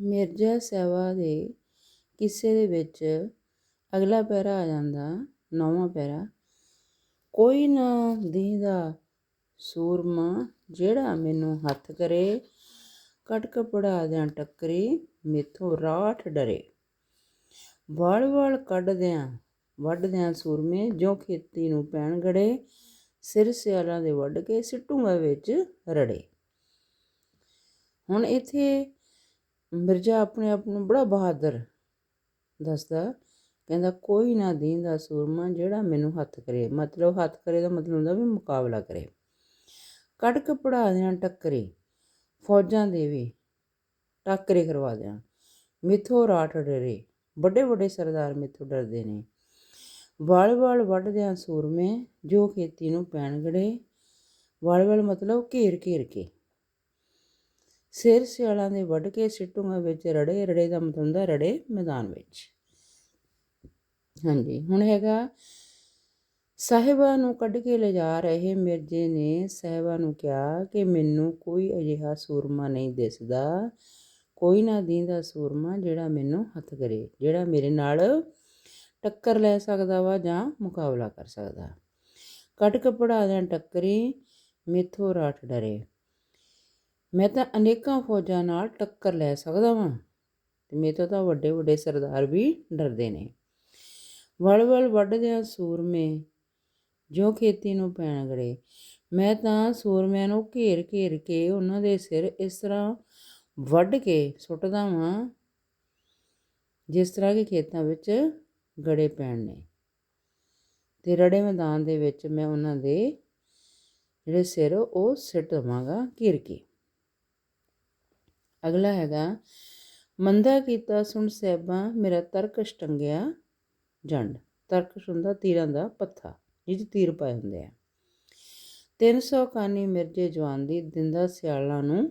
ਮਿਰਜ਼ਾ ਸਾਹਿਬਾ ਦੇ ਕਿੱਸੇ ਦੇ ਵਿੱਚ ਅਗਲਾ ਪੈਰਾ ਆ ਜਾਂਦਾ, ਨੌਵਾਂ ਪੈਰਾ ਕੋਈ ਨਾ ਦੀਂਦਾ ਸੂਰਮਾ ਜਿਹੜਾ ਮੈਨੂੰ ਹੱਥ ਕਰੇ ਕਟ ਕਪੜਾ ਦਿਆਂ ਟੱਕਰੀ, ਮੇਥੋਂ ਰਾਠ ਡਰੇ। ਵਲ ਵਲ ਕੱਢਦਿਆਂ ਵੱਢਦਿਆਂ ਸੂਰਮੇ ਜੋ ਖੇਤੀ ਨੂੰ ਪੈਣ ਗੜੇ, ਸਿਰ ਸਿਆਲਾਂ ਦੇ ਵੱਢ ਕੇ ਸਿੱਟੂਗਾ ਵਿੱਚ ਰੜੇ। ਹੁਣ ਇੱਥੇ ਮਿਰਜ਼ਾ ਆਪਣੇ ਆਪ ਨੂੰ ਬੜਾ ਬਹਾਦਰ ਦੱਸਦਾ, ਕਹਿੰਦਾ, ਕੋਈ ਨਾ ਦੀਂਦਾ ਸੂਰਮਾ ਜਿਹੜਾ ਮੈਨੂੰ ਹੱਥ ਕਰੇ। ਮਤਲਬ ਹੱਥ ਕਰੇ ਦਾ ਮਤਲਬ ਹੁੰਦਾ ਵੀ ਮੁਕਾਬਲਾ ਕਰੇ। ਕੜਕ ਪੜਾ ਦਿਆਂ, ਟੱਕਰੇ। ਫੌਜਾਂ ਦੇ ਵੀ ਟੱਕਰੇ ਕਰਵਾ ਦਿਆਂ। ਮਿੱਥੋਂ ਰਾਠ ਡਰੇ। ਵੱਡੇ ਵੱਡੇ ਸਰਦਾਰ ਮਿੱਥੋਂ ਡਰਦੇ ਨੇ। ਵਾਲ ਵਲ ਵੱਢਦਿਆਂ ਸੂਰਮੇ, ਜੋ ਖੇਤੀ ਨੂੰ ਪੈਣ ਗੜੇ। ਵਲ ਵਾਲ ਮਤਲਬ ਘੇਰ ਘੇਰ ਕੇ। ਸਿਰ ਸਿਆਲਾਂ ਦੇ ਵੱਢ ਕੇ ਸਿੱਟੂਗਾ ਵਿੱਚ ਰੜੇ ਰੜੇ ਦਾ ਮਤਲਬ ਹੁੰਦਾ ਰੜੇ ਮੈਦਾਨ ਵਿੱਚ। ਹਾਂਜੀ, ਹੁਣ ਹੈਗਾ ਸਾਹਿਬਾ ਨੂੰ ਕੱਢ ਕੇ ਲਿਜਾ ਰਹੇ ਮਿਰਜ਼ੇ ਨੇ ਸਾਹਿਬਾ ਨੂੰ ਕਿਹਾ ਕਿ ਮੈਨੂੰ ਕੋਈ ਅਜਿਹਾ ਸੂਰਮਾ ਨਹੀਂ ਦਿਸਦਾ, ਕੋਈ ਨਾ ਦੀਂਦਾ ਸੂਰਮਾ ਜਿਹੜਾ ਮੈਨੂੰ ਹੱਥ ਕਰੇ, ਜਿਹੜਾ ਮੇਰੇ ਨਾਲ ਟੱਕਰ ਲੈ ਸਕਦਾ ਵਾ ਜਾਂ ਮੁਕਾਬਲਾ ਕਰ ਸਕਦਾ। ਕੱਟ ਕਪੜਾ ਜਾਂ ਟੱਕਰੀ, ਮੇਥੋਂ ਰਾਠ ਡਰੇ। ਮੈਂ ਤਾਂ ਅਨੇਕਾਂ ਫੌਜਾਂ ਨਾਲ ਟੱਕਰ ਲੈ ਸਕਦਾ ਵਾਂ ਤੇ ਤੋਂ ਤਾਂ ਵੱਡੇ ਵੱਡੇ ਸਰਦਾਰ ਵੀ ਡਰਦੇ ਨੇ। ਵਲ ਵਲ ਵੱਢਦਿਆਂ ਸੂਰਮੇ ਜੋ ਖੇਤੀ ਨੂੰ ਪੈਣ ਗੜੇ। ਮੈਂ ਤਾਂ ਸੂਰਮਿਆਂ ਨੂੰ ਘੇਰ ਘੇਰ ਕੇ ਉਹਨਾਂ ਦੇ ਸਿਰ ਇਸ ਤਰ੍ਹਾਂ ਵੱਢ ਕੇ ਸੁੱਟਦਾ ਵਾਂ, ਜਿਸ ਤਰ੍ਹਾਂ ਕਿ ਖੇਤਾਂ ਵਿੱਚ ਗੜੇ ਪੈਣ ਨੇ। ਤੇ ਰੜੇ ਮੈਦਾਨ ਦੇ ਵਿੱਚ ਮੈਂ ਉਹਨਾਂ ਦੇ ਜਿਹੜੇ ਸਿਰ ਉਹ ਸਿੱਟ ਦਵਾਂਗਾ ਘੇਰ ਕੇ। ਅਗਲਾ ਹੈਗਾ, ਮੰਦਾ ਕੀਤਾ ਸੁਣ ਸਹਿਬਾ, ਮੇਰਾ ਤਰਕਸ਼ ਟੰਗਿਆ ਜੰਡ। ਤਰਕਸ਼ ਹੁੰਦਾ ਤੀਰਾਂ ਦਾ ਪੱਥਾ ਜਿਹਦੇ ਤੀਰ ਪਾਏ ਹੁੰਦੇ ਆ। 300 ਕਾਨੀ ਮਿਰਜੇ ਜਵਾਨ ਦੀ ਦਿੰਦਾ ਸਿਆਲਾਂ ਨੂੰ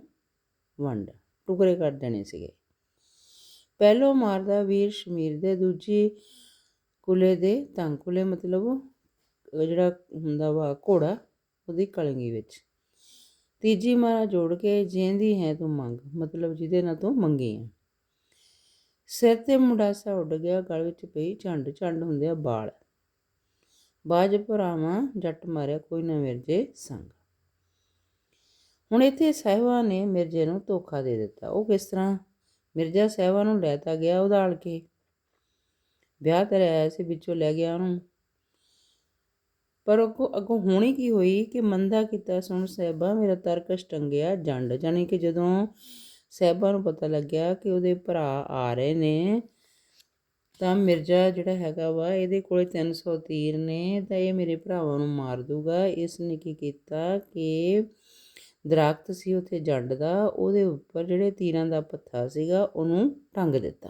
ਵੰਡ, ਟੁਕੜੇ ਕਰ ਦੇਣੇ ਸੀਗੇ। ਪਹਿਲੋ ਮਾਰਦਾ ਵੀਰ ਸ਼ਮੀਰ ਦੇ, ਦੂਜੀ ਕੁਲੇ ਦੇ ਤੰਗ ਕੁਲੇ ਮਤਲਬ ਜਿਹੜਾ ਹੁੰਦਾ ਵਾ ਘੋੜਾ, ਉਹਦੀ ਕਲੰਗੀ ਵਿੱਚ। ਤੀਜੀ ਮਾਰਾ ਜੋੜ ਕੇ ਜੇਂਦੀ ਹੈ ਤੂੰ ਮੰਗ, ਮਤਲਬ ਜਿਹਦੇ ਨਾਲ ਤੂੰ ਮੰਗੀ ਆ। ਸਿਰ ਤੇ ਮੁੰਡਾਸਾ ਉੱਡ ਗਿਆ, ਗਲ ਵਿੱਚ ਪਈ ਝੰਡ ਝੰਡ ਹੁੰਦੇ ਆ ਬਾਲ ਬਾਜ ਭਰਾਵਾਂ ਜੱਟ ਮਾਰਿਆ, ਕੋਈ ਨਾ ਮਿਰਜੇ ਸੰਗ। ਹੁਣ ਇੱਥੇ ਸਹਿਵਾ ਨੇ ਮਿਰਜੇ ਨੂੰ ਧੋਖਾ ਦੇ ਦਿੱਤਾ। ਉਹ ਕਿਸ ਤਰ੍ਹਾਂ ਮਿਰਜ਼ਾ ਸਹਿਵਾ ਨੂੰ ਲੈਤਾ ਗਿਆ ਉਧਾਲ ਕੇ? ਵਿਆਹ ਤੇ ਸੀ, ਵਿੱਚੋਂ ਲੈ ਗਿਆ ਉਹਨੂੰ। ਪਰ ਉਹ ਅੱਗੋਂ ਹੋਣੀ ਕੀ ਹੋਈ ਕਿ ਮੰਦਾ ਕੀਤਾ ਸੁਣ ਸਹਿਬਾ, ਮੇਰਾ ਤਰਕਸ਼ ਟੰਗਿਆ ਜੰਡ। ਜਾਨੀ ਕਿ ਜਦੋਂ ਸਹਿਬਾ ਨੂੰ ਪਤਾ ਲੱਗਿਆ ਕਿ ਉਹਦੇ ਭਰਾ ਆ ਰਹੇ ਨੇ, ਤਾਂ ਮਿਰਜ਼ਾ ਜਿਹੜਾ ਹੈਗਾ ਵਾ, ਇਹਦੇ ਕੋਲੇ 300 ਤੀਰ ਨੇ, ਤਾਂ ਇਹ ਮੇਰੇ ਭਰਾਵਾਂ ਨੂੰ ਮਾਰ ਦੂਗਾ। ਇਸ ਨੇ ਕੀ ਕੀਤਾ ਕਿ ਦਰਖਤ ਸੀ ਉੱਥੇ ਜੰਡ ਦਾ, ਉਹਦੇ ਉੱਪਰ ਜਿਹੜੇ ਤੀਰਾਂ ਦਾ ਪੱਥਾ ਸੀਗਾ, ਉਹਨੂੰ ਟੰਗ ਦਿੱਤਾ।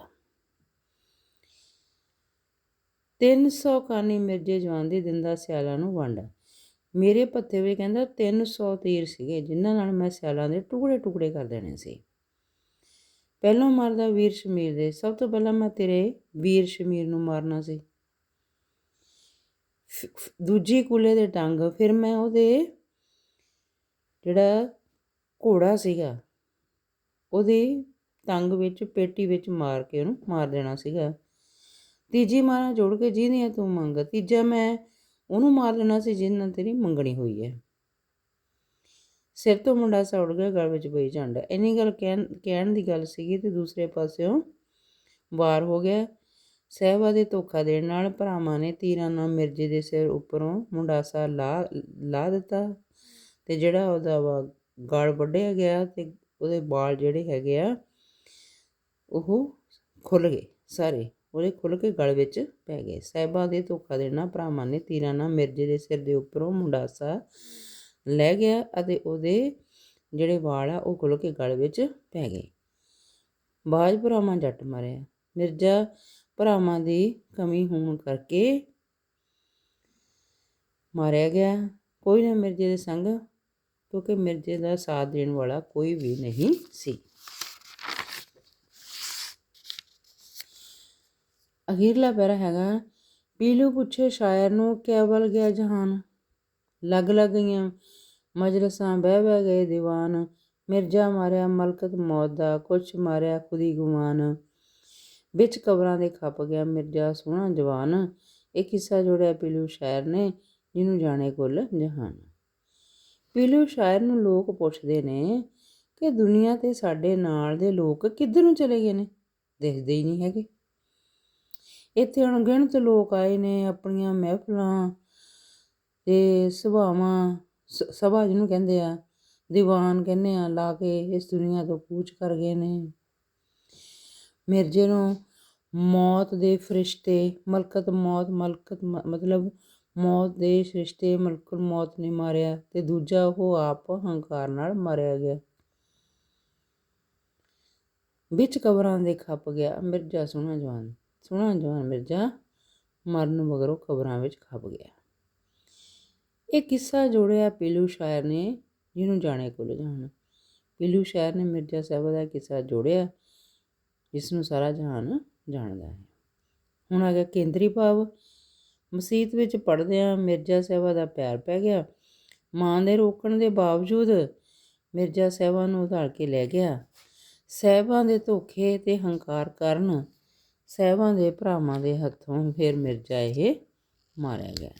300 ਕਾਨੀ ਮਿਰਜੇ ਜਵਾਨ ਦੀ ਦਿੰਦਾ ਸਿਆਲਾਂ ਨੂੰ ਵੰਡ। ਮੇਰੇ ਪੱਥੇ ਵਿੱਚ ਕਹਿੰਦਾ 300 ਤੀਰ ਸੀਗੇ, ਜਿਨ੍ਹਾਂ ਨਾਲ ਮੈਂ ਸਿਆਲਾਂ ਦੇ ਟੁਕੜੇ ਟੁਕੜੇ ਕਰ ਦੇਣੇ ਸੀ। ਪਹਿਲੋਂ ਮਾਰਦਾ ਵੀਰ ਸ਼ਮੀਰ ਦੇ, ਸਭ ਤੋਂ ਪਹਿਲਾਂ ਮੈਂ ਤੇਰੇ ਵੀਰ ਸ਼ਮੀਰ ਨੂੰ ਮਾਰਨਾ ਸੀ। ਦੂਜੀ ਕੁਲੇ ਦੇ ਟੰਗ, ਫਿਰ ਮੈਂ ਉਹਦੇ ਜਿਹੜਾ ਘੋੜਾ ਸੀਗਾ, ਉਹਦੀ ਟੰਗ ਵਿੱਚ, ਪੇਟੀ ਵਿੱਚ ਮਾਰ ਕੇ ਉਹਨੂੰ ਮਾਰ ਦੇਣਾ ਸੀਗਾ। ਤੀਜੀ ਮਾਰਾ ਜੋੜ ਕੇ ਜਿਹਦੀਆਂ ਤੂੰ ਮੰਗ। ਤੀਜਾ ਮੈਂ, ਉਹਨੂੰ ਮਾਰ ਦੇਣਾ ਸੀ ਜਿਹਨਾਂ ਨਾਲ ਤੇਰੀ ਮੰਗਣੀ ਹੋਈ ਹੈ ਸਿਰ ਤੋਂ ਮੁੰਡਾ ਸੌੜ ਗਿਆ, ਗਲ ਵਿੱਚ ਪਈ ਝੰਡ। ਇੰਨੀ ਗੱਲ ਕਹਿਣ ਕਹਿਣ ਦੀ ਗੱਲ ਸੀਗੀ ਤੇ ਦੂਸਰੇ ਪਾਸਿਓਂ ਵਾਰ ਹੋ ਗਿਆ। ਸਹਿਬਾ ਦੇ ਧੋਖਾ ਦੇਣ ਨਾਲ ਭਰਾਵਾਂ ਨੇ ਤੀਰਾਂ ਨਾਲ ਮਿਰਜੇ ਦੇ ਸਿਰ ਉੱਪਰੋਂ ਮੁੰਡਾਸਾ ਲਾ ਲਾ ਦਿੱਤਾ ਤੇ ਜਿਹੜਾ ਉਹਦਾ ਵਾ ਗਲ ਵੱਢਿਆ ਗਿਆ ਤੇ ਉਹਦੇ ਵਾਲ ਜਿਹੜੇ ਹੈਗੇ ਆ, ਉਹ ਖੁੱਲ ਗਏ ਸਾਰੇ। ਉਹਦੇ ਖੁੱਲ ਕੇ ਗਲ ਵਿੱਚ ਪੈ ਗਏ। ਸਹਿਬਾ ਦੇ ਧੋਖਾ ਦੇਣਾ, ਭਰਾਵਾਂ ਨੇ ਤੀਰਾਂ ਨਾਲ ਮਿਰਜੇ ਦੇ ਸਿਰ ਦੇ ਉੱਪਰੋਂ ਮੁੰਡਾਸਾ ਲੈ ਗਿਆ ਅਤੇ ਉਹਦੇ ਜਿਹੜੇ ਵਾਲ ਆ, ਉਹ ਖੁੱਲ ਕੇ ਗਲ ਵਿੱਚ ਪੈ ਗਏ। ਬਾਜ ਭਰਾਵਾਂ ਜੱਟ ਮਾਰਿਆ। ਮਿਰਜ਼ਾ ਭਰਾਵਾਂ ਦੀ ਕਮੀ ਹੋਣ ਕਰਕੇ ਮਾਰਿਆ ਗਿਆ। ਕੋਈ ਨਾ ਮਿਰਜ਼ੇ ਦੇ ਸੰਗ, ਕਿਉਂਕਿ ਮਿਰਜ਼ੇ ਦਾ ਸਾਥ ਦੇਣ ਵਾਲਾ ਕੋਈ ਵੀ ਨਹੀਂ ਸੀ। ਅਖੀਰਲਾ ਪੈਰਾ ਹੈਗਾ। ਪੀਲੂ ਪੁੱਛੇ, ਸ਼ਾਇਰ ਨੂੰ ਕੇਵਲ ਗਿਆ ਜਹਾਨ? ਲੱਗ ਲੱਗ ਗਈਆਂ। ਮਜਲਸਾਂ ਬਹਿ ਬਹਿ ਗਏ ਦੀਵਾਨ। ਮਿਰਜ਼ਾ ਮਾਰਿਆ ਮਲਕਤ ਮੌਤ ਦਾ, ਕੁਛ ਮਾਰਿਆ ਖੁਦੀ ਗੁਮਾਨ ਵਿੱਚ ਕਬਰਾਂ ਦੇ ਖੱਪ ਗਿਆ ਮਿਰਜ਼ਾ, ਸੋਹਣਾ ਜਵਾਨ। ਇਹ ਕਿੱਸਾ ਜੋੜਿਆ ਪੀਲੂ ਸ਼ਾਇਰ ਨੇ, ਜਿਹਨੂੰ ਜਾਣੇ ਕੁੱਲ ਜਹਾਨ। ਪੀਲੂ ਸ਼ਾਇਰ ਨੂੰ ਲੋਕ ਪੁੱਛਦੇ ਨੇ ਕਿ ਦੁਨੀਆ ਤੇ ਸਾਡੇ ਨਾਲ ਦੇ ਲੋਕ ਕਿੱਧਰ ਨੂੰ ਚਲੇ ਗਏ ਨੇ? ਦਿਖਦੇ ਹੀ ਨਹੀਂ ਹੈਗੇ। ਇੱਥੇ ਅਣਗਿਣਤ ਲੋਕ ਆਏ ਨੇ ਆਪਣੀਆਂ ਮਹਿਫਲਾਂ ਤੇ ਸਭਾਵਾਂ, ਸ- ਸਭਾ ਜਿਹਨੂੰ ਕਹਿੰਦੇ ਆ, ਦੀਵਾਨ ਕਹਿੰਦੇ ਆ, ਲਾ ਕੇ ਇਸ ਦੁਨੀਆ ਤੋਂ ਕੂਚ ਕਰ ਗਏ ਨੇ। ਮਿਰਜ਼ੇ ਨੂੰ ਮੌਤ ਦੇ ਫਰਿਸ਼ਤੇ, ਮਲਕਤ ਮੌਤ, ਮਲਕਤ ਮਤਲਬ ਮੌਤ ਦੇ ਫਰਿਸ਼ਤੇ ਮਲਕਤ ਮੌਤ ਨੇ ਮਾਰਿਆ ਤੇ ਦੂਜਾ ਉਹ ਆਪ ਹੰਕਾਰ ਨਾਲ ਮਾਰਿਆ ਗਿਆ। ਵਿੱਚ ਕਬਰਾਂ ਦੇ ਖੱਪ ਗਿਆ, ਮਿਰਜ਼ਾ ਸੋਹਣਾ ਜਵਾਨ। ਸੋਹਣਾ ਜਵਾਨ ਮਿਰਜ਼ਾ ਮਰਨ ਮਗਰੋਂ ਕਬਰਾਂ ਵਿੱਚ ਖੱਪ ਗਿਆ। ਇਹ ਕਿੱਸਾ ਜੋੜਿਆ ਪੀਲੂ ਸ਼ਾਇਰ ਨੇ, ਜਿਹਨੂੰ ਜਾਣੇ ਕੋਲ ਜਾਣ। ਪੀਲੂ ਸ਼ਾਇਰ ਨੇ ਮਿਰਜ਼ਾ ਸਾਹਿਬ ਦਾ ਕਿੱਸਾ ਜੋੜਿਆ, ਜਿਸ ਨੂੰ ਸਾਰਾ ਜਹਾਨ ਜਾਣਦਾ ਹੈ। ਹੁਣ ਆ ਗਿਆ ਕੇਂਦਰੀ ਭਾਵ। ਮਸਜਿਦ ਵਿੱਚ ਪੜ੍ਹਦਿਆਂ ਮਿਰਜ਼ਾ ਸਾਹਿਬਾ ਦਾ ਪੈਰ ਪੈ ਗਿਆ। ਮਾਂ ਦੇ ਰੋਕਣ ਦੇ ਬਾਵਜੂਦ ਮਿਰਜ਼ਾ ਸਾਹਿਬਾ ਨੂੰ ਉਧਾਰ ਕੇ ਲੈ ਗਿਆ। ਸਾਹਿਬਾਂ ਦੇ ਧੋਖੇ ਤੇ ਹੰਕਾਰ ਕਰਨ ਸਾਹਿਬਾਂ ਦੇ ਭਰਾਵਾਂ ਦੇ ਹੱਥੋਂ ਫਿਰ ਮਿਰਜ਼ਾ ਇਹ ਮਾਰਿਆ ਗਿਆ।